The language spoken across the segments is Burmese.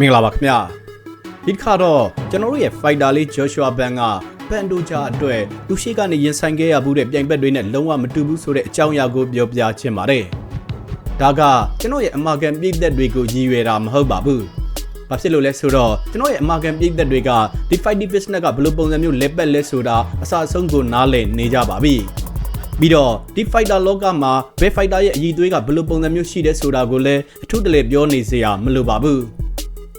မင်္ဂလာပါခင်ဗျာဒီတစ်ခါတော့ကျွန်တော်တို့ရဲ့ fighter လေး Joshua Ban ကပန်တိုဂျာအတွက်သူရှိကနေရင်ဆိုင်ခဲ့ရဘူးတဲ့ပြိုင်ဘက်တွေနဲ့လုံးဝမတူဘူးဆိုတဲ့အကြောင်းအရာကိုပြောပြချင်ပါတယ်ဒါကကျွန်တော်ရဲ့အမာကန်ပြည်သက်တွေကိုရည်ရွယ်တာမဟုတ်ပါဘူးဘာဖြစ်လို့လဲဆိုတော့ကျွန်တော်ရဲ့အမာကန်ပြည်သက်တွေကဒီ fighting business ကဘယ်လိုပုံစံမျိုးလက်ပတ်လဲဆိုတာအစအဆုံးကိုနားလည်နေကြပါပြီပြီးတော့ဒီ fighter လောကမှာဘယ် fighter ရဲ့အည်သွေးကဘယ်လိုပုံစံမျိုးရှိတယ်ဆိုတာကိုလည်းအထူးတလဲပြောနေစရာမလိုပါဘူး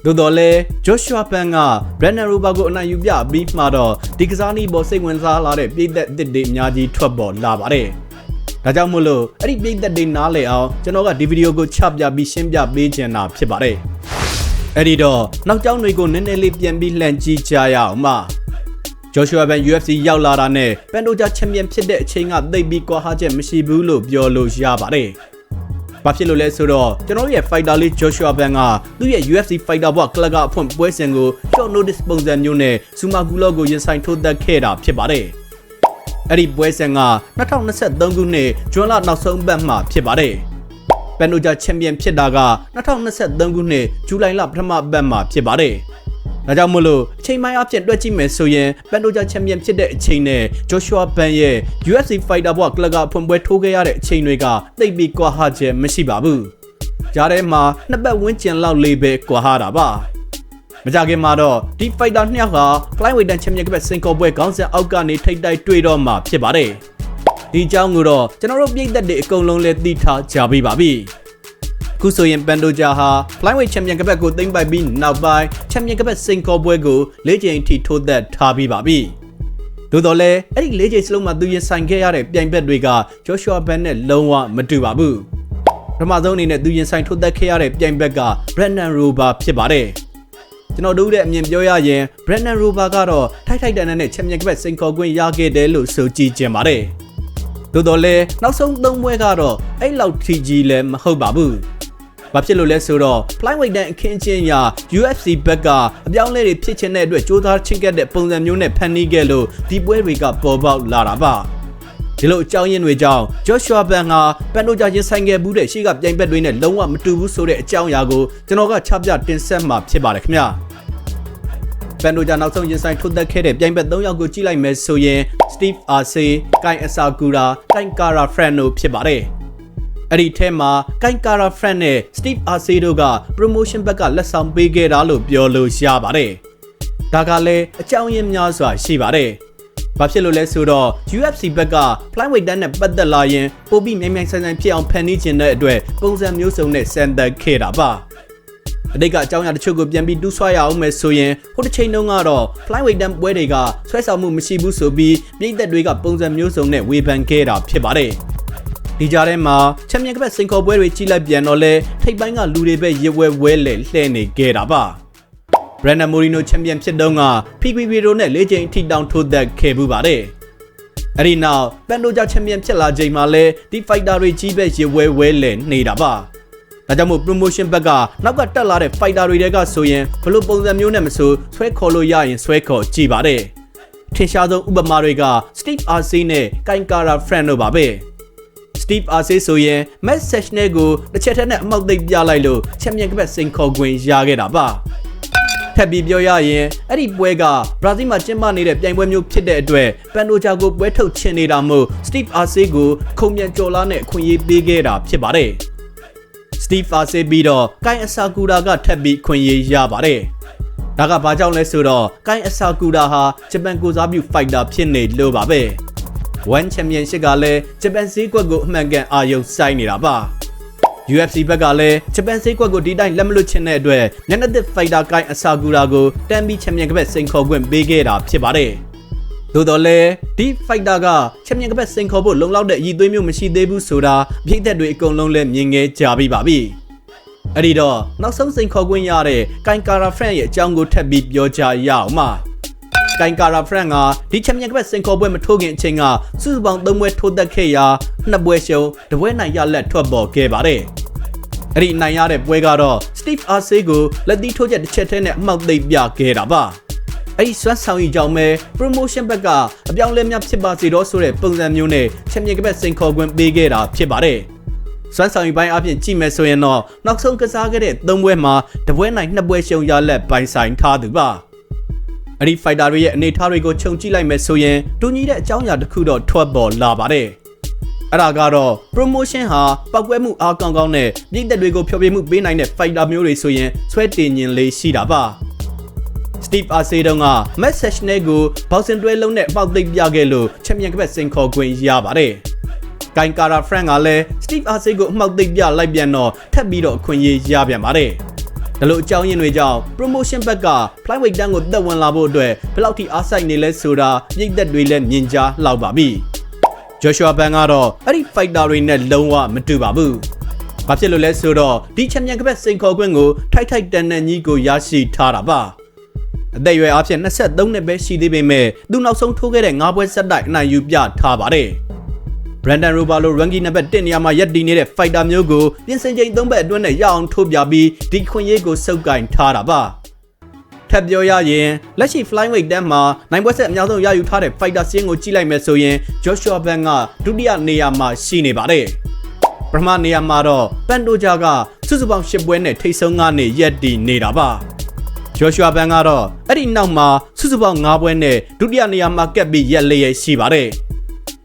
သို့တော်လဲ Joshua Pan က Brandon Rober ကိုအနိုင်ယူပြပြီးမှတော့ဒီကစားနည်းပေါ်စိတ်ဝင်စားလာတဲ့ပြည်သက်အစ်တွေအများကြီးထွက်ပေါ်လာပါတယ်။ဒါကြောင့်မို့လို့အဲ့ဒီပြည်သက်တွေနားလည်အောင်ကျွန်တော်ကဒီဗီဒီယိုကိုချပြပြီးရှင်းပြပေးချင်တာဖြစ်ပါတယ်။အဲ့ဒီတော့နောက်ကျောင်းတွေကိုနည်းနည်းလေးပြန်ပြီးလှန်ကြည့်ကြရအောင်ပါ။ Joshua Pan UFC ရောက်လာတာနဲ့ပန်တိုဂျာချန်ပီယံဖြစ်တဲ့အချိန်ကသိပ်ပြီးကွာဟချက်မရှိဘူးလို့ပြောလို့ရပါတယ်။ ဘာဖြစ်လို့လဲဆိုတော့ကျွန်တော်တို့ရဲ့ fighter လေး Joshua Ban ကသူ့ရဲ့ UFC fighter ဘွားကလပ်ကအဖွင့်ပွဲစဉ်ကို short notice ပုံစံမျိုးနဲ့ Sumagulo ကိုရင်ဆိုင်ထိုးသက်ခဲ့တာဖြစ်ပါတယ်။အဲ့ဒီပွဲစဉ်က2023ခုနှစ်ဇွန်လနောက်ဆုံးပတ်မှာဖြစ်ပါတယ်။ပန်နိုဂျာချန်ပီယံဖြစ်တာက2023ခုနှစ်ဇူလိုင်လပထမပတ်မှာဖြစ်ပါတယ်။ ဒါကြောင့်မို့လို့အချိန်ပိုင်းအဖြစ်တွက်ကြည့်မယ်ဆိုရင်ပန်တိုဂျာချန်ပီယံဖြစ်တဲ့အချိန်နဲ့ Joshua Ban ရဲ့ UFC Fighter ဘွားကလပ်ကအဖွင့်ပွဲထိုးခဲ့ရတဲ့အချိန်တွေကတိတ်ပြီးကွာဟချက်မရှိပါဘူး။ကြားထဲမှာနှစ်ပတ်ဝန်းကျင်လောက်လေးပဲကွာဟတာပါ။မကြခင်မှာတော့ဒီ fighter နှစ်ယောက်က flyweight တန်ချန်ပီယံကပတ်စင်ကောပွဲခေါင်းစဉ်အောက်ကနေထိပ်တိုက်တွေ့တော့မှဖြစ်ပါတယ်။ဒီအကြောင်းကိုတော့ကျွန်တော်တို့ပြည်သက်တွေအကုန်လုံးလည်းသိထားကြပြီပါပြီ။ ခုဆိုရင်ပန်တိုဂျာဟာ flyweight champion ကပတ်ကိုသိမ်းပိုက်ပြီးနောက်ပိုင်း champion ကပတ်စင်ကောပွဲကို၄ချိန်အထိထိုးသက်ထားပြီးပါပြီ။သို့တော်လည်းအဲ့ဒီ၄ချိန်စလုံးမှာသူရင်ဆိုင်ခဲ့ရတဲ့ပြိုင်ဘက်တွေက Joshua Ban နဲ့လုံးဝမတူပါဘူး။ပထမဆုံးအနေနဲ့သူရင်ဆိုင်ထိုးသက်ခဲ့ရတဲ့ပြိုင်ဘက်က Brandon Rober ဖြစ်ပါတယ်။ကျွန်တော်တို့ရဲ့အမြင်ပြောရရင် Brandon Rober ကတော့ထိုက်ထိုက်တန်တန်နဲ့ချန်ပီယံကပတ်စင်ကော်ကွင်းရခဲ့တယ်လို့ဆိုကြည့်ကြပါတယ်။သို့တော်လည်းနောက်ဆုံးသုံးပွဲကတော့အဲ့လောက်ထီကြီးလည်းမဟုတ်ပါဘူး။ ဘာဖြစ်လို့လဲဆိုတော့ flyweight တန်အခင်းချင်းရာ UFC ဘက်ကအပြောင်းလဲတွေဖြစ်ချင်တဲ့အတွက်စ조사ချင်းကက်တဲ့ပုံစံမျိုးနဲ့ဖန်တီးခဲ့လို့ဒီပွဲတွေကပေါ်ပေါက်လာတာပါဒီလိုအကြောင်းရင်းတွေကြောင့် Joshua Ban ဟာပန်တိုဂျာရင်ဆိုင်ခဲ့ဘူးတဲ့ရှေ့ကပြိုင်ဘက်တွေနဲ့လုံးဝမတူဘူးဆိုတဲ့အကြောင်းအရာကိုကျွန်တော်ကချပြတင်ဆက်မှာဖြစ်ပါတယ်ခင်ဗျာပန်တိုဂျာနောက်ဆုံးရင်ဆိုင်ထိုးသက်ခဲ့တဲ့ပြိုင်ဘက်၃ယောက်ကိုကြည့်လိုက်မယ်ဆိုရင် Steve Arce, Kai Asakura, Kai Kara Frano ဖြစ်ပါတယ်။ အဲ့ဒီထဲမှာကိုင်ကာရာဖရန်နဲ့ Steve Arce တို့က promotion ဘက်ကလက်ဆောင်ပေးခဲ့တာလို့ပြောလို့ရပါတယ်။ဒါကလည်းအကြောင်းရင်းများစွာရှိပါတယ်။ဘာဖြစ်လို့လဲဆိုတော့ UFC ဘက်က flyweight တန်းနဲ့ပတ်သက်လာရင်ပိုပြီးမြိုင်မြိုင်ဆိုင်ဆိုင်ဖြစ်အောင်ဖန်တီးခြင်းတဲ့အတွက်ပုံစံမျိုးစုံနဲ့စံသက်ခဲ့တာပါ။အတိတ်ကအကြောင်းအရာတချို့ကိုပြန်ပြီးတူးဆွရအောင်မယ်ဆိုရင်ဟိုတစ်ချိန်တုန်းကတော့ flyweight တန်းပွဲတွေကဆွဲဆောင်မှုမရှိဘူးဆိုပြီးပြည်သက်တွေကပုံစံမျိုးစုံနဲ့ဝေဖန်ခဲ့တာဖြစ်ပါတယ်။ ဒီကြားထဲမှာချန်ပီယံကပတ်စင်ခေါ်ပွဲတွေကြီးလိုက်ပြန်တော့လဲထိပ်ပိုင်းကလူတွေပဲရစ်ဝဲဝဲလဲလှဲ့နေခဲ့တာပါဘရန်နမိုရီနိုချန်ပီယံဖြစ်တုန်းက PPP တို့နဲ့၄ချိန်ထိတောင်ထိုးသက်ခဲ့မှုပါတယ်အဲ့ဒီနောက်ပန်တိုဂျာချန်ပီယံဖြစ်လာချိန်မှာလဲဒီဖိုက်တာတွေကြီးပဲရစ်ဝဲဝဲလဲနေတာပါဒါကြောင့်မို့ promotion ဘက်ကနောက်ကတက်လာတဲ့ fighter တွေတဲကဆိုရင်ဘလို့ပုံစံမျိုးနဲ့မဆိုဆွဲခေါ်လို့ရရင်ဆွဲခေါ်ကြည့်ပါတယ်ထင်ရှားဆုံးဥပမာတွေက Steve Arce နဲ့ Kankara Friend တို့ပါပဲ။ Steve Arce ဆိုရင် Matt Sechner ကိုတစ်ချက်ထက်နဲ့အမောက်သိပ်ပြလိုက်လို့ချန်ပီယံကပတ်စိန်ခေါ်ခွင့်ရခဲ့တာပါထပ်ပြီးပြောရရင်အဲ့ဒီပွဲကဘရာဇီးမှာကျင်းပနေတဲ့ပြိုင်ပွဲမျိုးဖြစ်တဲ့အတွက်ပန်တိုဂျာကိုပွဲထုတ်ချင်နေတာမို့ Steve Arce ကိုခုံမြန်ကျော်လာနဲ့အခွင့်အရေးပေးခဲ့တာဖြစ်ပါတယ်။ Steve Arce ပြီးတော့ကိုင်အဆာကူရာကထပ်ပြီးခွင့်ရေးရပါတယ်။ဒါကဘာကြောင့်လဲဆိုတော့ကိုင်အဆာကူရာဟာဂျပန်ကိုစားပြုဖိုက်တာဖြစ်နေလို့ပါပဲ။ One Championship ကလည်းဂျပန်ဈေးကွက်ကိုအမှန်ကန်အာရုံစိုက်နေတာပါ UFC ဘက်ကလည်းဂျပန်ဈေးကွက်ကိုဒီတိုင်းလက်မလွတ်ချင်တဲ့အတွက်ညနေသစ်ဖိုက်တာကိုင်းအဆာဂူရာကိုတန်ဘီချန်ပီယံကပတ်စိန်ခေါ်ခွင့်ပေးခဲ့တာဖြစ်ပါတယ်။သို့တော်လည်းဒီဖိုက်တာကချန်ပီယံကပတ်စိန်ခေါ်ဖို့လုံလောက်တဲ့အည်သွေးမျိုးမရှိသေးဘူးဆိုတာပြည်သက်တွေအကုန်လုံးလည်းမြင်ငယ်ကြပြီးပါပြီ။အဲ့ဒီတော့နောက်ဆုံးစိန်ခေါ်ခွင့်ရတဲ့ကိုင်ကာရာဖရန့်ရဲ့အကြောင်းကိုထပ်ပြီးပြောကြရအောင်ပါ။ ကိုင်ကာရာဖရန်ကဒီချန်ပီယံကပတ်စင်ခေါ်ပွဲမထိုးခင်အချိန်ကစုစုပေါင်း၃ပွဲထိုးသက်ခဲ့ရာနှစ်ပွဲရှုံးတစ်ပွဲနိုင်ရလက်ထွက်ပေါ်ခဲ့ပါတယ်။အဲ့ဒီနိုင်ရတဲ့ပွဲကတော့ Steve Arce ကိုလက်သီးထိုးချက်တစ်ချက်ထဲနဲ့အမှောက်သိပ်ပြခဲ့တာပါ။အဲ့ဒီစွမ်းဆောင်ရည်ကြောင့်ပဲ promotion ဘက်ကအပြောင်းလဲများဖြစ်ပါစေတော့ဆိုတဲ့ပုံစံမျိုးနဲ့ချန်ပီယံကပတ်စင်ခေါ်ခွင့်ပေးခဲ့တာဖြစ်ပါတယ်။စွမ်းဆောင်ရည်ပိုင်းအပြင်ကြည့်မယ်ဆိုရင်တော့နောက်ဆုံးကစားခဲ့တဲ့၃ပွဲမှာတပွဲနိုင်၂ပွဲရှုံးရလက်ပိုင်ဆိုင်ထားသူပါ အဲ့ဒီ fighter တွေရဲ့အနေအထားတွေကိုခြုံကြည့်လိုက်မယ်ဆိုရင်တူညီတဲ့အကြောင်းအရာတစ်ခုတော့ထွက်ပေါ်လာပါတယ်အဲ့ဒါကတော့ promotion ဟာပောက်ကွဲမှုအားကောင်းကောင်းနဲ့ပြည်သက်တွေကိုဖျော်ဖြေမှုပေးနိုင်တဲ့ fighter မျိုးတွေဆိုရင်ဆွဲတင်ရင်လေးရှိတာပါ Steve Arce တုန်းက Matt Session ကို boxing တွဲလုံးနဲ့အပေါက်သိပ်ပြခဲ့လို့ချန်ပီယံကပတ်စင်ခေါ်ခွင့်ရပါတယ်။ဂိုင်ကာရာဖရန့်ကလည်း Steve Arce ကိုအမှောက်သိပ်ပြလိုက်ပြန်တော့ထပ်ပြီးတော့အခွင့်အရေးရပြန်ပါတယ်။ ဒါလို့အကြောင်းရင်းတွေကြောင့် promotion ဘက်က flyweight တန်းကိုတက်ဝင်လာဖို့အတွက်ဘယ်လောက်ထိအားစိုက်နေလဲဆိုတာပြည်သက်တွေလည်းမြင်ကြားလောက်ပါပြီ။ Joshua Ban ကတော့အဲ့ဒီ fighter တွေနဲ့လုံးဝမတူပါဘူး။ဘာဖြစ်လို့လဲဆိုတော့ဒီချန်ပီယံကပတ်စင်ခေါ်ခွင့်ကိုထိုက်ထိုက်တန်တန်ကြီးကိုရရှိထားတာပါ။အသက်အရွယ်အဖြစ်23နှစ်ပဲရှိသေးပေမဲ့သူနောက်ဆုံးထိုးခဲ့တဲ့၅ပွဲဆက်တိုက်အနိုင်ယူပြထားပါတယ်။ Brandon Rober လို ranking နံပါတ်1နေရာမှာရပ်တည်နေတဲ့ fighter မျိုးကိုပြင်ဆင်ချိန်၃ဘက်အတွင်းနဲ့ရအောင်ထိုးပြပြီးဒီခွင့်ရေးကိုစုပ်ကင်ထားတာပါ။ထပ်ပြောရရင်လက်ရှိ flyweight တန်းမှာနိုင်ပွဲဆက်အများဆုံးရယူထားတဲ့ fighter စင်းကိုကြည့်လိုက်မယ်ဆိုရင် Joshua Ban ကဒုတိယနေရာမှာရှိနေပါတယ်။ပထမနေရာမှာတော့ပန်တိုဂျာကစုစုပေါင်း၈ပွဲနဲ့ထိတ်ဆုံးကနေရပ်တည်နေတာပါ။ဂျော်ရှွာဘန်ကတော့အဲ့ဒီနောက်မှာစုစုပေါင်း9ပွဲနဲ့ဒုတိယနေရာမှာကပ်ပြီးရက်လျက်ရှိပါတယ်။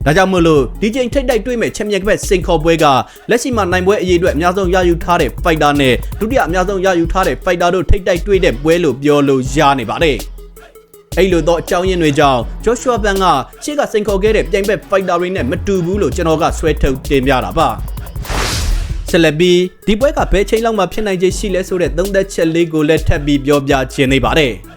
ဒါကြောင့်မို့လို့ဒီချိန်ထိတ်တိုက်တွေ့မဲ့ချန်ပီယံကပတ်စင်ခေါ်ပွဲကလက်ရှိမှာနိုင်ပွဲအရေးအတွက်အများဆုံးရယူထားတဲ့ဖိုက်တာနဲ့ဒုတိယအများဆုံးရယူထားတဲ့ဖိုက်တာတို့ထိတ်တိုက်တွေ့တဲ့ပွဲလို့ပြောလို့ရနေပါတယ်။အဲ့လိုတော့အကြောင်းရင်းတွေကြောင့်ဂျော့ရှွာဘန်ကရှေ့ကစင်ခေါ်ခဲ့တဲ့ပြိုင်ဘက်ဖိုက်တာတွေနဲ့မတူဘူးလို့ကျွန်တော်ကဆွဲထုတ်တင်ပြတာပါ။ဆက်လက်ပြီးဒီပွဲကဘယ်ချိန်လောက်မှဖြစ်နိုင်ခြေရှိလဲဆိုတဲ့သုံးသက်ချက်လေးကိုလည်းထပ်ပြီးပြောပြခြင်းနေပါတယ်။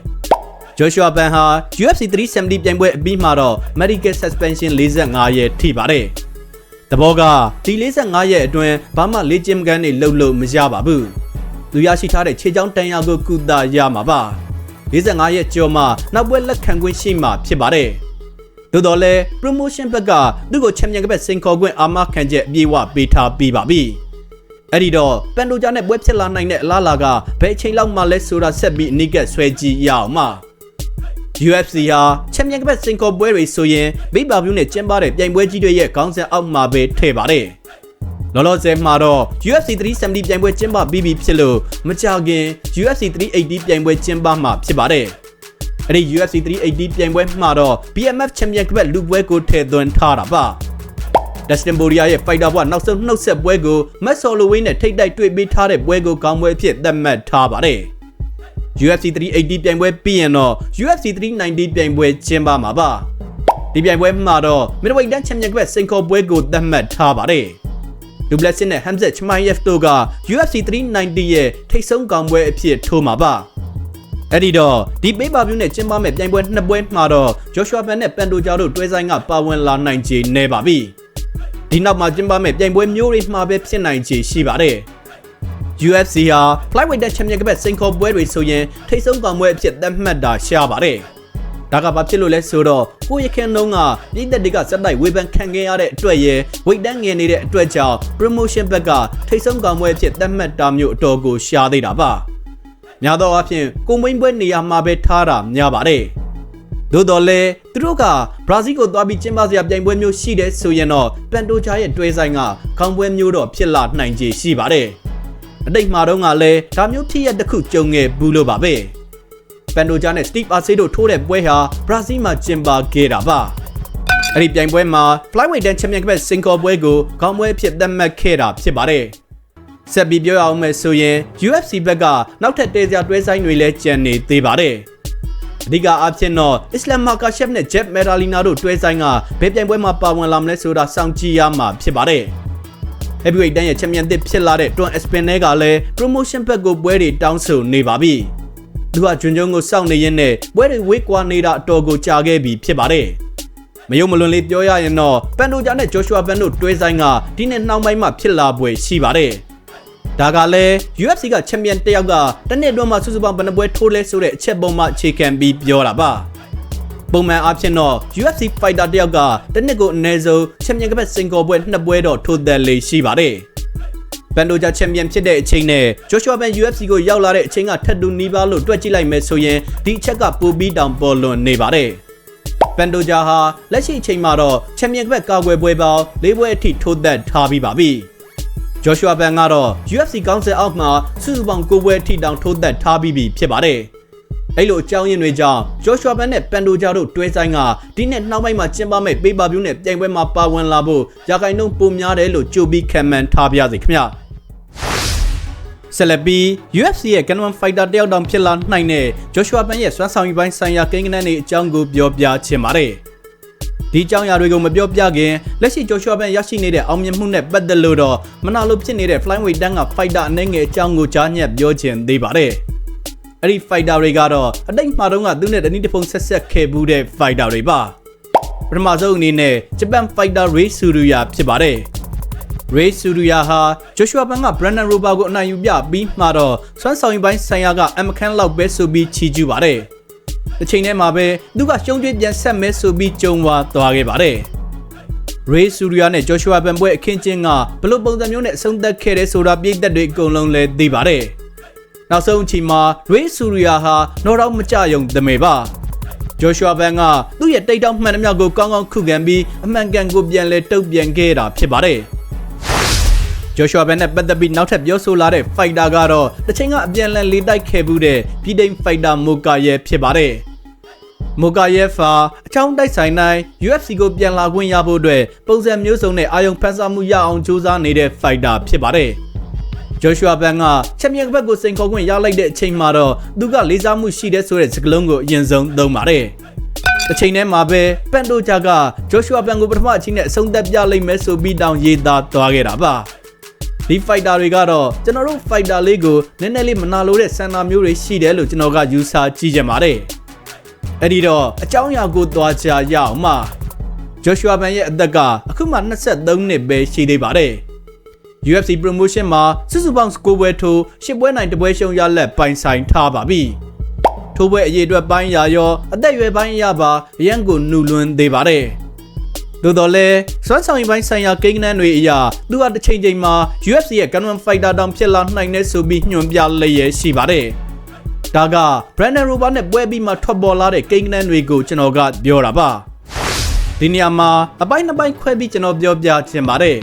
Joshua Ban ဟာ UFC 370ပြိုင်ပွဲအပြီးမှာတော့ medical suspension 45ရက်ထိပါတယ်။တဘောကဒီ45ရက်အတွင်းဘာမှလေ့ကျင့်မကန်းတွေလှုပ်လို့မရပါဘူး။သူရရှိထားတဲ့ခြေချောင်းတန်ရာကိုကုသရမှာပါ။45ရက်ကျော်မှနောက်ပွဲလက်ခံခွင့်ရှိမှာဖြစ်ပါတယ်။သို့တော်လည်း promotion ဘက်ကသူ့ကိုချန်ပီယံကပတ်စင်ခေါ်ခွင့်အာမခံချက်အပြည့်အဝပေးထားပြီးပါပြီ။အဲ့ဒီတော့ပန်တိုဂျာနဲ့ပွဲဖြစ်လာနိုင်တဲ့အလားအလာကဘယ်အချိန်လောက်မှလဲဆိုတာဆက်ပြီးအနိကဆွဲကြည့်ရအောင်ပါ UFC ဟာချန်ပီယံကပတ်စင်ကောပွဲတွေဆိုရင်ဘေးဘာဗျူးနဲ့ကျင်းပတဲ့ပြိုင်ပွဲကြီးတွေရဲ့ခေါင်းစဉ်အောက်မှာပဲထည့်ပါတယ်လောလောဆယ်မှာတော့ UFC 370ပြိုင်ပွဲကျင်းပပြီးပြီဖြစ်လို့မကြခင် UFC 380ပြိုင်ပွဲကျင်းပမှာဖြစ်ပါတယ်အဲ့ဒီ UFC 380ပြိုင်ပွဲမှာတော့ BMF ချန်ပီယံကပတ်လူပွဲကိုထည့်သွင်းထားတာပါဒက်စတင်ဘိုရီယာရဲ့ fighter ဘွားနောက်ဆုံးနှုတ်ဆက်ပွဲကိုမက်ဆော်လိုဝေးနဲ့ထိတ်တိုက်တွေ့ပေးထားတဲ့ပွဲကိုကောင်းပွဲအဖြစ်သတ်မှတ်ထားပါတယ်။ UFC 380ပြိုင်ပွဲပြီးရင်တော့ UFC 390ပြိုင်ပွဲကျင်းပမှာပါ။ဒီပြိုင်ပွဲမှာတော့ middleweight တန်းချန်ပီယံကပတ်စင်ခေါ်ပွဲကိုသတ်မှတ်ထားပါတယ်။ဒူဘလက်ဆစ်နဲ့ဟမ်ဇက်ချမိုင်ယက်တို့က UFC 390ရဲ့ထိတ်ဆုံးကောင်ပွဲအဖြစ်ထိုးမှာပါ။အဲ့ဒီတော့ဒီပေးပါဗျူးနဲ့ကျင်းပမဲ့ပြိုင်ပွဲနှစ်ပွဲမှာတော့ဂျော်ရှွာဘန်နဲ့ပန်တိုဂျာတို့တွဲဆိုင်ကပါဝင်လာနိုင်ခြေနေပါပြီ။ဒီနောက်မှာကျင်းပမဲ့ပြိုင်ပွဲမျိုးတွေမှာပဲဖြစ်နိုင်ခြေရှိပါတယ်။ UFC ဟာ Flyweight ချန်ပီယံကပတ်စင်ခေါ်ပွဲတွေဆိုရင်ထိတ်ဆုံးကောင်ပွဲအဖြစ်သတ်မှတ်တာရှားပါတယ်။ဒါကဘာဖြစ်လို့လဲဆိုတော့ကိုရခင်နှုံးကပြည်သက်တွေကစက်တိုက်ဝေဖန်ခံခဲ့ရတဲ့အတွက်ရယ်ဝိတ်တန်းငယ်နေတဲ့အတွက်ကြောင့် promotion ဘက်ကထိတ်ဆုံးကောင်ပွဲအဖြစ်သတ်မှတ်တာမျိုးအတော်ကိုရှားသေးတာပါ။များသောအားဖြင့်ကိုမွိန်ပွဲနေရာမှာပဲထားတာများပါတယ်။သို့တော်လည်းသူတို့ကဘရာဇီးကိုသွားပြီးကျင်းပစရာပြိုင်ပွဲမျိုးရှိတဲ့ဆိုရင်တော့ပန်တိုချာရဲ့တွဲဆိုင်ကခေါင်းပွဲမျိုးတော့ဖြစ်လာနိုင်ခြေရှိပါတယ်။ အတိတ်မှာတော့ကလည်းဒါမျိုးဖြစ်ရတစ်ခုကြုံခဲ့ဘူးလို့ပါပဲ။ပန်တိုချာနဲ့စတီဗ်အာဆေးတို့ထိုးတဲ့ပွဲဟာဘရာဇီးမှာကျင်းပခဲ့တာပါ။အဲ့ဒီပြိုင်ပွဲမှာ Flyweight တန်းချန်ပီယံကပတ်စင်ကောပွဲကိုခေါင်းပွဲဖြစ်သတ်မှတ်ခဲ့တာဖြစ်ပါတယ်။ဆက်ပြီးပြောရအောင်မယ်ဆိုရင် UFC ဘက်ကနောက်ထပ်တေးစရာတွဲဆိုင်တွေလည်းကြံနေသေးပါတယ်။အဓိကအားဖြင့်တော့အစ္စလမ်မာကာရှက်နဲ့ဂျက်မယ်ဒါလီနာတို့တွဲဆိုင်ကဘယ်ပြိုင်ပွဲမှာပါဝင်လာမလဲဆိုတာစောင့်ကြည့်ရမှာဖြစ်ပါတယ်။ Heavyweight တန်းရဲ့ချန်ပီယံသစ်ဖြစ်လာတဲ့ Don Espinel ကလည်း promotion ဘက်ကိုပွဲတွေတောင်းဆိုနေပါပြီ။သူကဂျွန်းဂျုံကိုစောင့်နေရင်းနဲ့ပွဲတွေဝေးကွာနေတာအတော်ကိုကြာခဲ့ပြီဖြစ်ပါတယ်။မယုံမလွန်လေးပြောရရင်တော့ပန်တိုဂျာနဲ့ဂျိုရှွာဘန်တို့တွဲဆိုင်ကဒီနေ့နှောင်းပိုင်းမှာဖြစ်လာပွဲရှိပါတယ်။ဒါကလည်း UFC ကချန်ပီယံတစ်ယောက်ကတစ်နှစ်အတွင်းမှာစုစုပေါင်းဘယ်နှပွဲထိုးလဲဆိုတဲ့အချက်ပုံမှအခြေခံပြီးပြောတာပါ ပုံမှန်အဖြစ်တော့ UFC fighter တယောက်ကတစ်နှစ်ကိုအနည်းဆုံးချန်ပီယံကပတ်စင်ကောပွဲနှစ်ပွဲတော့ထိုးသက်လေးရှိပါတယ်ဘန်ဒိုဂျာချန်ပီယံဖြစ်တဲ့အချိန်နဲ့ဂျိုရှွာဘန် UFC ကိုရောက်လာတဲ့အချိန်ကထပ်တူနီးပါးလို့တွက်ကြည့်လိုက်မယ်ဆိုရင်ဒီအချက်ကပိုပြီးတောင်ပေါ်လွန်နေပါတယ်ပန်ဒိုဂျာဟာလက်ရှိအချိန်မှာတော့ချန်ပီယံကပတ်ကာကွယ်ပွဲပေါင်း၄ပွဲအထိထိုးသက်ထားပြီးပါပြီ။ဂျော်ရှွာဘန်ကတော့ UFC ကောင်းဆယ်အောက်မှာစုစုပေါင်း9ပွဲထိတောင်ထိုးသက်ထားပြီးပြီဖြစ်ပါတယ်။ အဲ့လိုအကြောင်းရင်းတွေကြောင့်ဂျော်ရှွာဘန်နဲ့ပန်တိုဂျာတို့တွဲဆိုင်ကဒီနှစ်နှောင်းပိုင်းမှာကျင်းပမယ့်ပေးပါဗျူးနဲ့ပြိုင်ပွဲမှာပါဝင်လာဖို့ရာခိုင်နှုန်းပိုများတယ်လို့ကြိုပြီးခံမှန်းထားပါရစေခင်ဗျာ။ဆက်လက်ပြီး UFC ရဲ့ Canon Fighter တယောက်တောင်ဖြစ်လာနိုင်တဲ့ဂျော်ရှွာဘန်ရဲ့စွမ်းဆောင်ရည်ပိုင်းဆိုင်ရာကိန်းဂဏန်းတွေအကြောင်းကိုပြောပြချင်ပါတယ်။ဒီအကြောင်းအရာတွေကိုမပြောပြခင်လက်ရှိဂျိုရှွာဘန်ရရှိနေတဲ့အောင်မြင်မှုနဲ့ပတ်သက်လို့တော့မနာလို့ဖြစ်နေတဲ့ flyweight တန်းက fighter အနေငယ်အကြောင်းကိုကြားညက်ပြောချင်သေးပါတယ်။ အဲ့ဒီ fighter တွေကတော့အတိတ်မှာတော့ကသူနဲ့တနည်းတစ်ပုံဆက်ဆက်ခဲ့မှုတဲ့ fighter တွေပါ။ပထမဆုံးအနေနဲ့ဂျပန် fighter Ray Suruya ဖြစ်ပါတယ်။ Ray Suruya ဟာဂျိုရှွာဘန်က Brandon Rober ကိုအနိုင်ယူပြပြီးမှတော့စွမ်းဆောင်ရည်ပိုင်းဆိုင်ရာကအမခန်းလောက်ပဲဆိုပြီးချီးကျူးပါတယ်။တစ်ချိန်တည်းမှာပဲသူကရှုံးကျွေးပြန်ဆက်မဲဆိုပြီးကြုံဝါသွားခဲ့ပါတယ်။ Ray Surya နဲ့ Joshua Ben ပွဲအခင်းချင်းကဘလို့ပုံစံမျိုးနဲ့အဆုံးသတ်ခဲ့တဲ့ဆိုတာပြည်သက်တွေအကုန်လုံးလည်းသိပါတယ်။ နောက်ဆုံးအချိန်မှာ Ray Surya ဟာတော့တော့မကြယုံသမေပါ။ Joshua Ben ကသူ့ရဲ့တိတ်တောက်မှန်သမျှကိုကောင်းကောင်းခုခံပြီးအမှန်ကန်ကိုပြန်လဲတုတ်ပြန်ခဲ့တာဖြစ်ပါတယ်။ Joshua Ben နဲ့ပတ်သက်ပြီးနောက်ထပ်ပြောဆိုလာတဲ့ fighter ကတော့တစ်ချိန်ကအပြန်လန်လေးတိုက်ခဲ့မှုတဲ့ပြည်တိန် fighter Moka ရဲ့ဖြစ်ပါတယ်။မိုကာယက်ဖာအချောင်းတိုက်ဆိုင်တိုင်း UFC ကိုပြန်လာခွင့်ရဖို့အတွက်ပုံစံမျိုးစုံနဲ့အာယုံဖန်ဆာမှုရအောင်ကြိုးစားနေတဲ့ fighter ဖြစ်ပါတယ်။ ဂျိုရှွာဘန်ကချန်ပီယံဘက်ကိုစိန်ခေါ်ခွင့်ရလိုက်တဲ့အချိန်မှာတော့သူကလေးစားမှုရှိတဲ့ဆိုတဲ့စကားလုံးကိုအရင်ဆုံးသုံးပါတယ်။တစ်ချိန်တည်းမှာပဲပန်တိုဂျာကဂျိုရှွာဘန်ကိုပထမအချိန်နဲ့အဆုံးသတ်ပြလိုက်မယ်ဆိုပြီးတောင်ရေးသားသွားခဲ့တာပါ။ဒီ fighter တွေကတော့ကျွန်တော်တို့ fighter လေးကိုနည်းနည်းလေးမနာလိုတဲ့ဆန္ဒမျိုးတွေရှိတယ်လို့ကျွန်တော်ကယူဆကြည့်ကြပါတယ်။အဲ့ဒီတော့အကြောင်းအရာကိုသွားချရအောင်မှဂျိုရှွာဘန်ရဲ့အသက်ကအခုမှ23နှစ်ပဲရှိသေးပါတယ် UFC promotion မှာစုစုပေါင်း9ပွဲထိုး10ပွဲနိုင်တပွဲရှုံးရလက်ပိုင်ဆိုင်ထားပါပြီထိုးပွဲအရေးအတွက်ပိုင်းရာရောအသက်အရွယ်ပိုင်းရပါအရန်ကိုနှူလွန်းသေးပါတယ်သို့တော်လဲစွမ်းဆောင်ရည်ပိုင်းဆိုင်ရာကိန်းဂဏန်းတွေအရာသူဟာတစ်ချိန်ချိန်မှာ UFC ရဲ့ Canon Fighter တောင်ဖြစ်လာနိုင်တဲ့ဆိုပြီးညွှန်ပြလျက်ရှိပါတယ်။ဒါက Brandon Rober နဲ့ပွဲပြီးမှထွက်ပေါ်လာတဲ့ကိန်းဂဏန်းတွေကိုကျွန်တော်ကပြောတာပါဒီနေရာမှာအပိုင်းနှစ်ပိုင်းခွဲပြီးကျွန်တော်ပြောပြချင်ပါတယ်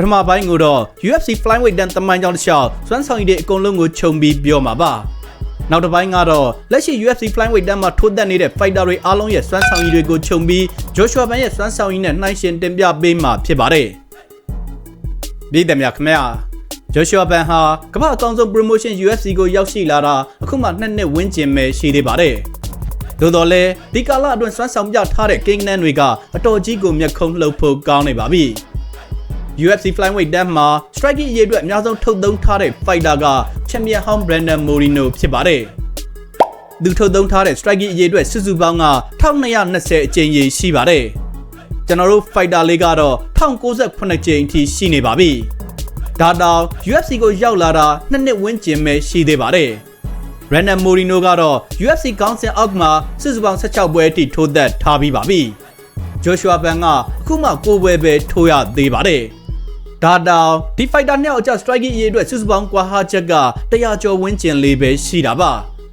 ပထမပိုင်းကိုတော့ UFC Flyweight တန်တမိုင်းကြောင်းတစ်လျှောက်စွမ်းဆောင်ရည်တွေအကုန်လုံးကိုခြုံပြီးပြောမှာပါနောက်တစ်ပိုင်းကတော့လက်ရှိ UFC Flyweight တန်းမှာထိုးသက်နေတဲ့ fighter တွေအားလုံးရဲ့စွမ်းဆောင်ရည်တွေကိုခြုံပြီး Joshua Ban ရဲ့စွမ်းဆောင်ရည်နဲ့နှိုင်းယှဉ်တင်ပြပေးမှာဖြစ်ပါတယ်ပြည်သူများခင်ဗျာဂျိုရှွာဘန်ဟာကမ္ဘာအကောင်းဆုံး promotion UFC ကိုရောက်ရှိလာတာအခုမှနှစ်နှစ်ဝန်းကျင်ပဲရှိသေးပါတယ်။သို့တော်လည်းဒီကာလအတွင်းစွမ်းဆောင်ပြထားတဲ့ King Nan တွေကအတော်ကြီးကိုမျက်ခုံးလှုပ်ဖို့ကောင်းနေပါပြီ။ UFC Flyweight တန်းမှာ strike အရေးအတွက်အများဆုံးထုတ်သုံးထားတဲ့ fighter က Champion ဟောင်း Brandon Moreno ဖြစ်ပါတယ်။သူထုတ်သုံးထားတဲ့ strike အရေးအတွက်စုစုပေါင်းက1220အကြိမ်ကြီးရှိပါတယ်။ကျွန်တော်တို့ fighter လေးကတော့1098ကြိမ်အထိရှိနေပါပြီ။ဒါတောင် UFC ကိုရောက်လာတာနှစ်နှစ်ဝန်းကျင်ပဲရှိသေးပါတယ်။ Brandon Moreno ကတော့ UFC ခေါင်းစဉ်အောက်မှာစစ်စုပေါင်း16ပွဲအထိထိုးသက်ထားပြီးပါပြီ။ Joshua Ban ကအခုမှ9ပွဲပဲထိုးရသေးပါတယ်။ ဒါတောင်ဒီ fighter နှစ်ယောက်အကြ striking အရေးအတွက်စစ်စုပေါင်းကွာဟာချက်က100ကျော်ဝန်းကျင်လေးပဲရှိတာပါ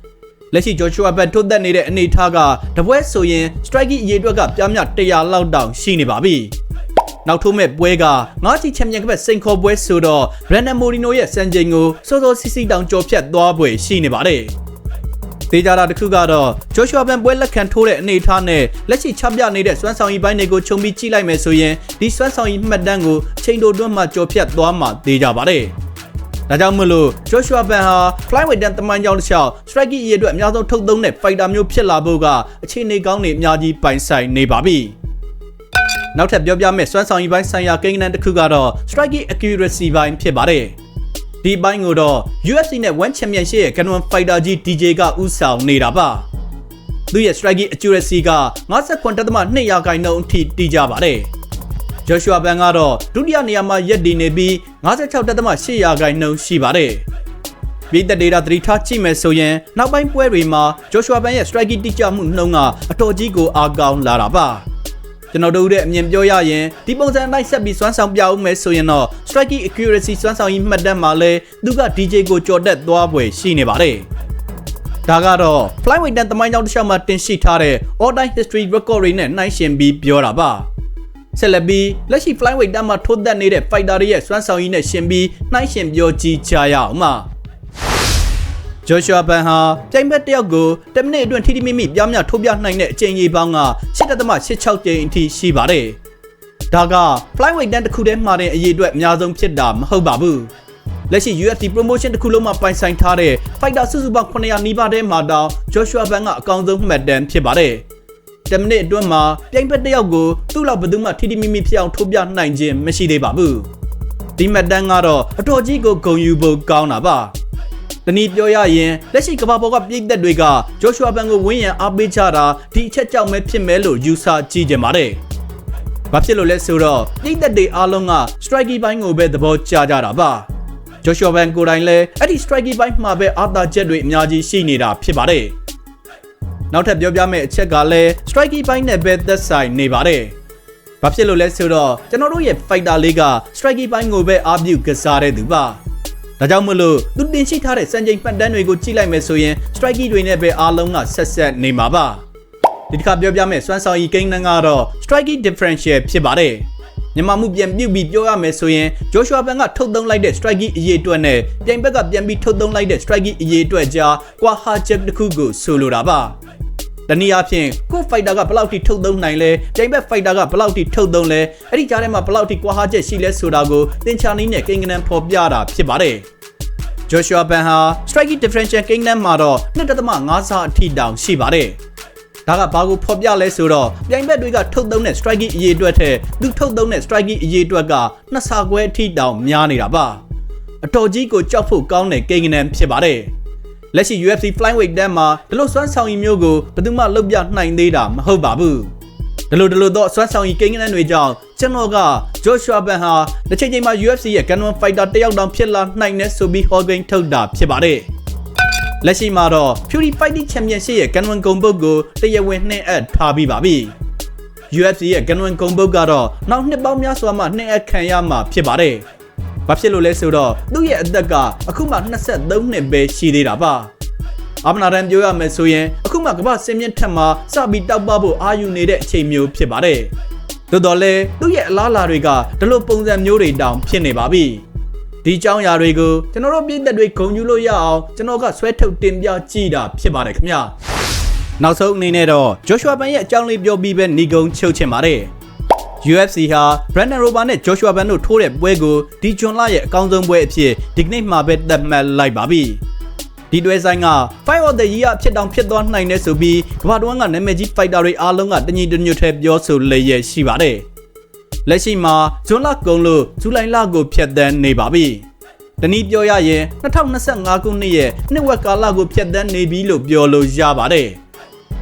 ။လက်ရှိ Joshua Ban ထိုးသက်နေတဲ့အနေအထားကတပွဲဆိုရင် striking အရေးအတွက်ကပြားမြ100လောက်တောင်ရှိနေပါပြီ။နောက်ထိုးမဲ့ပွဲကငါးချီချန်ပီယံကပတ်စိန်ခေါ်ပွဲဆိုတော့ Brandon Moreno ရဲ့စံချိန်ကိုစောစောစီစီတောင်ကြော်ဖြတ်သွားပွဲရှိနေပါတယ်။ ဒေတာတာတစ်ခုကတော့ Joshua Ban ပွဲလက်ခံထိုးတဲ့အနေအထားနဲ့လက်ရှိချပြနေတဲ့စွမ်းဆောင်ရည်ပိုင်းတွေကိုခြုံပြီးကြည့်လိုက်မယ်ဆိုရင်ဒီစွမ်းဆောင်ရည်မှတ်တမ်းကိုအချိန်တိုတွန်းမှကြော်ဖြတ်သွားမှသိကြပါတယ်။ဒါကြောင့်မလို့ Joshua Ban ဟာ flyweight တန်တမန်ကြောင်းတစ်လျှောက် strike အရေးအတွက်အများဆုံးထုတ်သုံးတဲ့ fighter မျိုးဖြစ်လာဖို့ကအခြေအနေကောင်းတွေအများကြီးပိုင်ဆိုင်နေပါပြီ။နောက်ထပ်ပြောပြမယ့်စွမ်းဆောင်ရည်ပိုင်းဆိုင်ရာကိန်းဂဏန်းတစ်ခုကတော့ striking accuracy ပိုင်းဖြစ်ပါတယ် ဒီပိုင်းကိုတော့ UFC နဲ့ One Championship ရဲ့ Canon Fighter ကြီး DJ ကဥဆောင်နေတာပါသူရဲ့ striking accuracy က59.2ရာခိုင်နှုန်းအထိတည်ကြပါတယ်ဂျိုရှွာဘန်ကတော့ဒုတိယနေရာမှာရပ်တည်နေပြီး56.8ရာခိုင်နှုန်းရှိပါတယ်ပြည်သက်ဒေတာသတိထားကြည့်မယ်ဆိုရင်နောက်ပိုင်းပွဲတွေမှာဂျိုရှွာဘန်ရဲ့ striking တိကျမှုနှုန်းကအတော်ကြီးကိုအားကောင်းလာတာပါ ကျွန်တော်တို့ရဲ့အမြင်ပြောရရင်ဒီပုံစံအတိုင်းဆက်ပြီးစွမ်းဆောင်ပြအောင်မယ်ဆိုရင်တော့ striking accuracy စွမ်းဆောင်ရေးမှတ်တမ်းမှာလဲသူက DJ ကိုကြော်တက်သွားပွဲရှိနေပါတယ်ဒါကတော့ flyweight တန်သမိုင်းကြောင်းတစ်လျှောက်မှာတင်ရှိထားတဲ့ all time history record တွေနဲ့နှိုင်းယှဉ်ပြီးပြောတာပါဆက်လက်ပြီးလက်ရှိ flyweight တန်းမှာထိုးသက်နေတဲ့ fighter တွေရဲ့စွမ်းဆောင်ရည်နဲ့ရှင်ပြီးနှိုင်းရှင်ပြောကြည့်ကြရအောင်ပါ ဂျိုရှွာဘန်ဟာပြိုင်ဘက်တစ်ယောက်ကို10မိနစ်အတွင်းထိထိမိမိပြောင်းမြောက်ထိုးပြနိုင်တဲ့အချိန်ကြီးပေါင်းက8.86ကြိမ်အထိရှိပါတယ်။ဒါက flyweight တန်းတစ်ခုတည်းမှာတဲ့အရေးအတွက်အများဆုံးဖြစ်တာမဟုတ်ပါဘူး။လက်ရှိ UFC promotion တစ်ခုလုံးမှာပိုင်ဆိုင်ထားတဲ့ fighter စုစုပေါင်း900နီးပါးထဲမှာတောင်ဂျိုရှွာဘန်ကအကောင်းဆုံးမှတ်တမ်းဖြစ်ပါတယ်။10မိနစ်အတွင်းမှာပြိုင်ဘက်တစ်ယောက်ကိုသူ့လောက်ဘယ်သူမှထိထိမိမိဖြစ်အောင်ထိုးပြနိုင်ခြင်းမရှိသေးပါဘူး။ဒီမှတ်တမ်းကတော့အတော်ကြီးကိုဂုဏ်ယူဖို့ကောင်းတာပါ။ တနည်းပြောရရင်လက်ရှိကမ္ဘာပေါ်ကပြည်သက်တွေကဂျိုရှွာဘန်ကိုဝင်းရံအားပေးကြတာဒီအချက်ကြောင့်ပဲဖြစ်မယ်လို့ယူဆကြည့်ကြပါတယ်။ဘာဖြစ်လို့လဲဆိုတော့ပြည်သက်တွေအားလုံးက striking ဘိုင်းကိုပဲသဘောကျကြတာပါ။ဂျိုရှွာဘန်ကိုယ်တိုင်လည်းအဲ့ဒီ striking ဘိုင်းမှာပဲအားသာချက်တွေအများကြီးရှိနေတာဖြစ်ပါတယ်။နောက်ထပ်ပြောပြမယ့်အချက်ကလည်း striking ဘိုင်းနဲ့ပဲသက်ဆိုင်နေပါတယ်။ဘာဖြစ်လို့လဲဆိုတော့ကျွန်တော်တို့ရဲ့ fighter လေးက striking ဘိုင်းကိုပဲအားပြုကစားတဲ့သူပါ။ ဒါကြောင့်မလို့သူတင်ရှိထားတဲ့စံချိန်ပတ်တန်းတွေကိုကြည့်လိုက်မယ်ဆိုရင် strike တွေနဲ့ပဲအားလုံးကဆက်ဆက်နေမှာပါဒီတစ်ခါပြောပြမယ်စွမ်းဆောင်ရည်ကိန်းနှန်းကတော့ strike differential ဖြစ်ပါတယ်မြန်မာမှုပြန်ပြုတ်ပြီးပြောရမယ်ဆိုရင်ဂျိုရှွာဘန်ကထုတ်သုံးလိုက်တဲ့ strike အရေးအတွက်နဲ့ပြိုင်ဘက်ကပြန်ပြီးထုတ်သုံးလိုက်တဲ့ strike အရေးအတွက်ကြားကွာဟာချက်တစ်ခုကိုဆိုလိုတာပါ တနည်းအားဖြင့်ကိုဖိုက်တာကဘယ်လောက်ထိထုတ်သုံးနိုင်လဲပြိုင်ဘက်ဖိုက်တာကဘယ်လောက်ထိထုတ်သုံးလဲအဲ့ဒီကြားထဲမှာဘယ်လောက်ထိကွာဟာချက်ရှိလဲဆိုတာကိုသင်ချာနီးနဲ့ကိန်းကနန်းဖော်ပြတာဖြစ်ပါတယ်ဂျိုရှွာဘန်ဟာ striking differential ကိန်းနန်းမှာတော့2.5ဆအထိတောင်ရှိပါတယ်ဒါကဘာကိုဖော်ပြလဲဆိုတော့ပြိုင်ဘက်တွေကထုတ်သုံးတဲ့ striking အရေးအတွက်ထက်သူထုတ်သုံးတဲ့ striking အရေးအတွက်ကနှစ်ဆခွဲအထိတောင်များနေတာပါအတော်ကြီးကိုကြောက်ဖို့ကောင်းတဲ့ကိန်းကနန်းဖြစ်ပါတယ် လက်ရှိ UFC flyweight တန်းမှာဒီလိုစွမ်းဆောင်ရည်မျိုးကိုဘယ်သူမှလုပ်ပြနိုင်သေးတာမဟုတ်ပါဘူးဒီလိုဒီလိုတော့စွမ်းဆောင်ရည်ကိန်းဂဏန်းတွေကြောင့်ကျွန်တော်ကဂျိုရှွာဘန်ဟာတစ်ချိန်ချိန်မှာ UFC ရဲ့ Gunman Fighter တယောက်တောင်ဖြစ်လာနိုင်တဲ့ဆိုပြီးဟောကိန်းထုတ်တာဖြစ်ပါတယ်လက်ရှိမှာတော့ Fury Fighting Championship ရဲ့ Gunman ဂုံပုတ်ကိုတရားဝင်နှင်းအပ်ထားပြီးပါပြီ UFC ရဲ့ Gunman ဂုံပုတ်ကတော့နောက်နှစ်ပေါင်းများစွာမှနှင်းအပ်ခံရမှာဖြစ်ပါတယ် ဘာဖြစ်လို့လဲဆိုတော့သူ့ရဲ့အသက်ကအခုမှ23နှစ်ပဲရှိသေးတာပါအမနာရန်ပြောရမယ်ဆိုရင်အခုမှကမ္ဘာစင်မြင့်ထက်မှာစပြီးတောက်ပဖို့အာယူနေတဲ့အချိန်မျိုးဖြစ်ပါတယ်။သို့တော်လည်းသူ့ရဲ့အလားအလာတွေကဒီလိုပုံစံမျိုးတွေတောင်ဖြစ်နေပါပြီ။ဒီအကြောင်းအရာတွေကိုကျွန်တော်တို့ပြည်သက်တွေဂုဏ်ယူလို့ရအောင်ကျွန်တော်ကဆွဲထုတ်တင်ပြကြည့်တာဖြစ်ပါတယ်ခင်ဗျာ။နောက်ဆုံးအနေနဲ့တော့ဂျိုရှွာဘန်ရဲ့အကြောင်းလေးပြောပြီးပဲညီကုံချုပ်ချင်ပါတယ်။ UFC ဟာ Brandon Rober နဲ့ Joshua Ban တို့ထိုးတဲ့ပွဲကိုဒီဂျွန်လာရဲ့အကောင်းဆုံးပွဲအဖြစ်ဒီကနေ့မှပဲသတ်မှတ်လိုက်ပါပြီ။ဒီတွဲဆိုင်က Fight of the Year ဖြစ်တောင်ဖြစ်သွားနိုင်တဲ့ဆိုပြီးကမ္ဘာတွင်းကနာမည်ကြီး fighter တွေအားလုံးကတညီတညွတ်ထဲပြောဆိုလျက်ရှိပါတယ်။လက်ရှိမှာဇွန်လကုန်လို့ဇူလိုင်လကိုဖျက်ဆီးနေပါပြီ။တနည်းပြောရရင်2025ခုနှစ်ရဲ့နှစ်ဝက်ကာလကိုဖျက်ဆီးနေပြီလို့ပြောလို့ရပါတယ်။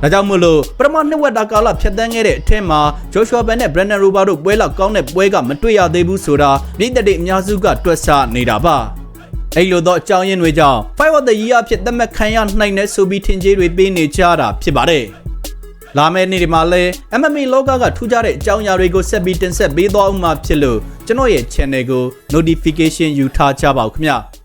ဒါကြောင့်မို့လို့ပထမနှစ်ဝက်တာကာလဖြတ်တန်းခဲ့တဲ့အထက်မှာဂျိုရှွာဘန်နဲ့ဘရန်နန်ရိုဘာတို့ပွဲလောက်ကောင်းတဲ့ပွဲကမတွေ့ရသေးဘူးဆိုတာပြည်သက်တွေအများစုကတွက်ဆနေတာပါ။အဲ့လိုတော့အကြောင်းရင်းတွေကြောင့် Five of the Year အဖြစ်သတ်မှတ်ခံရနိုင်တဲ့ဆိုပြီးထင်ကြေးတွေပေးနေကြတာဖြစ်ပါတယ်။လာမယ့်နေ့ဒီမှာလဲ MMA လောကကထူးခြားတဲ့အကြောင်းအရာတွေကိုဆက်ပြီးတင်ဆက်ပေးသွားအောင်မှာဖြစ်လို့ကျွန်တော်ရဲ့ channel ကို notification ယူထားကြပါဦးခင်ဗျာ။